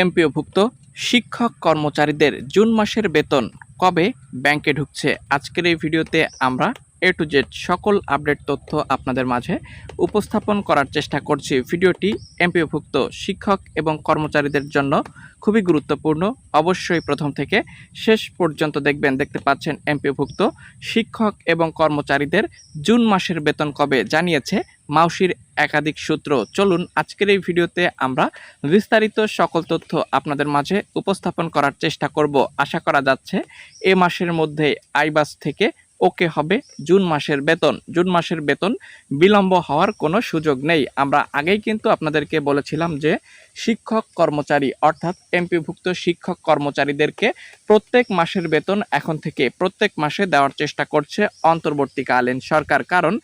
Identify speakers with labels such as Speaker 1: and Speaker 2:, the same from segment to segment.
Speaker 1: এমপিওভুক্ত শিক্ষক কর্মচারীদের জুন মাসের বেতন কবে ব্যাংকে ঢুকছে? আজকের এই ভিডিওতে আমরা এ টু জেড সকল আপডেট তথ্য আপনাদের মাঝে উপস্থাপন করার চেষ্টা করছি। ভিডিওটি এমপিওভুক্ত শিক্ষক এবং কর্মচারীদের জন্য খুবই গুরুত্বপূর্ণ। অবশ্যই প্রথম থেকে শেষ পর্যন্ত দেখবেন, দেখতে পাচ্ছেন এমপিওভুক্ত শিক্ষক এবং কর্মচারীদের জুন মাসের বেতন কবে জানিয়েছে মাউসির একাধিক সূত্র। চলুন আজকের এই ভিডিওতে আমরা বিস্তারিত সকল তথ্য আপনাদের মাঝে উপস্থাপন করার চেষ্টা করব। আশা করা যাচ্ছে, এ মাসের মধ্যে আইবাস থেকে ওকে হবে জুন মাসের বেতন। জুন মাসের বেতন বিলম্ব হওয়ার কোনো সুযোগ নেই। আমরা আগেই কিন্তু আপনাদেরকে বলেছিলাম যে শিক্ষক কর্মচারী অর্থাৎ এমপিভুক্ত শিক্ষক কর্মচারীদেরকে প্রত্যেক মাসের বেতন এখন থেকে প্রত্যেক মাসে দেওয়ার চেষ্টা করছে অন্তর্বর্তীকালীন সরকার। কারণ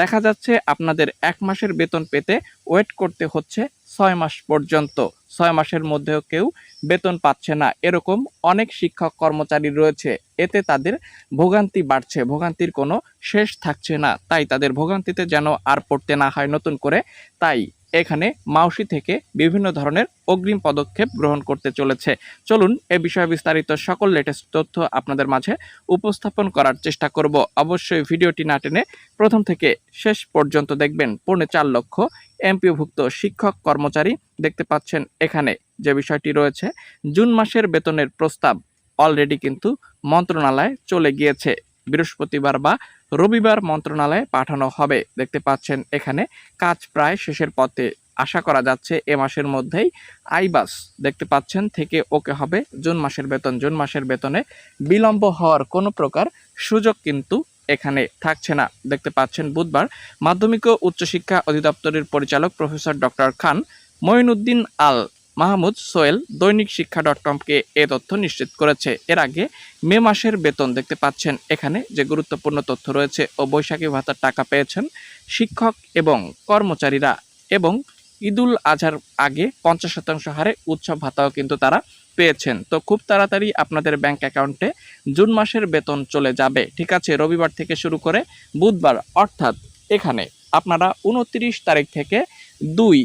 Speaker 1: দেখা যাচ্ছে আপনাদের এক মাসের বেতন পেতে ওয়েট করতে হচ্ছে ছয় মাস পর্যন্ত। ছয় মাসের মধ্যেও কেউ বেতন পাচ্ছে না। এরকম অনেক শিক্ষক কর্মচারী রয়েছে। এতে তাদের ভোগান্তি বাড়ছে। ভোগান্তির কোনো শেষ থাকছে না। তাই তাদের ভোগান্তিতে যেন আর পড়তে না হয় নতুন করে। তাই এখানে মাউসি থেকে বিভিন্ন ধরনের অগ্রিম পদক্ষেপ গ্রহণ করতে চলেছে। চলুন এ বিষয়ে বিস্তারিত সকল লেটেস্ট তথ্য আপনাদের মাঝে উপস্থাপন করার চেষ্টা করব। অবশ্যই ভিডিওটি না টেনে প্রথম থেকে শেষ পর্যন্ত দেখবেন। পৌনে চার লক্ষ এমপিওভুক্ত শিক্ষক কর্মচারী দেখতে পাচ্ছেন এখানে। যে বিষয়টি রয়েছে, জুন মাসের বেতনের প্রস্তাব অলরেডি কিন্তু মন্ত্রণালয়ে চলে গিয়েছে। বৃহস্পতিবার বা রবিবার মন্ত্রণালয়ে পাঠানো হবে। দেখতে পাচ্ছেন এখানে কাজ প্রায় শেষের পথে। আশা করা যাচ্ছে এ মাসের মধ্যেই আইবাস দেখতে পাচ্ছেন থেকে ওকে হবে জুন মাসের বেতন। জুন মাসের বেতনে বিলম্ব হওয়ার কোনো প্রকার সুযোগ কিন্তু এখানে থাকছে না। দেখতে পাচ্ছেন বুধবার মাধ্যমিক ও উচ্চশিক্ষা অধিদপ্তরের পরিচালক professor doctor Khan Moinuddin Al Mahmud Soyel Dainik Shiksha dot কমকে এ তথ্য নিশ্চিত করেছে। এর আগে মে মাসের বেতন দেখতে পাচ্ছেন। এখানে যে গুরুত্বপূর্ণ তথ্য রয়েছে, ও বৈশাখী ভাতার টাকা পেয়েছেন শিক্ষক এবং কর্মচারীরা এবং ঈদুল আজহার আগে পঞ্চাশ শতাংশ হারে উৎসব ভাতাও কিন্তু তারা পেয়েছেন। তো খুব তাড়াতাড়ি আপনাদের ব্যাংক অ্যাকাউন্টে জুন মাসের বেতন চলে যাবে। ঠিক আছে, রবিবার থেকে শুরু করে বুধবার, অর্থাৎ এখানে। আপনারা উনত্রিশ তারিখ থেকে দুই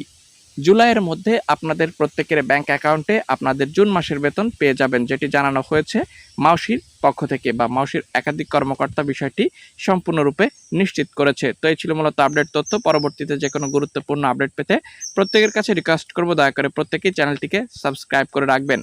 Speaker 1: জুলাইয়ের মধ্যে আপনাদের প্রত্যেকের ব্যাংক অ্যাকাউন্টে আপনাদের জুন মাসের বেতন পেয়ে যাবেন, যেটি জানানো হয়েছে মাউসির পক্ষ থেকে বা মাউসির একাধিক কর্মকর্তা বিষয়টি সম্পূর্ণরূপে নিশ্চিত করেছে। তো এই ছিল মূলত আপডেট তথ্য। পরবর্তীতে যে কোনো গুরুত্বপূর্ণ আপডেট পেতে প্রত্যেকের কাছে রিকোয়েস্ট করব। দয়া করে প্রত্যেকেই চ্যানেলটিকে সাবস্ক্রাইব করে রাখবেন।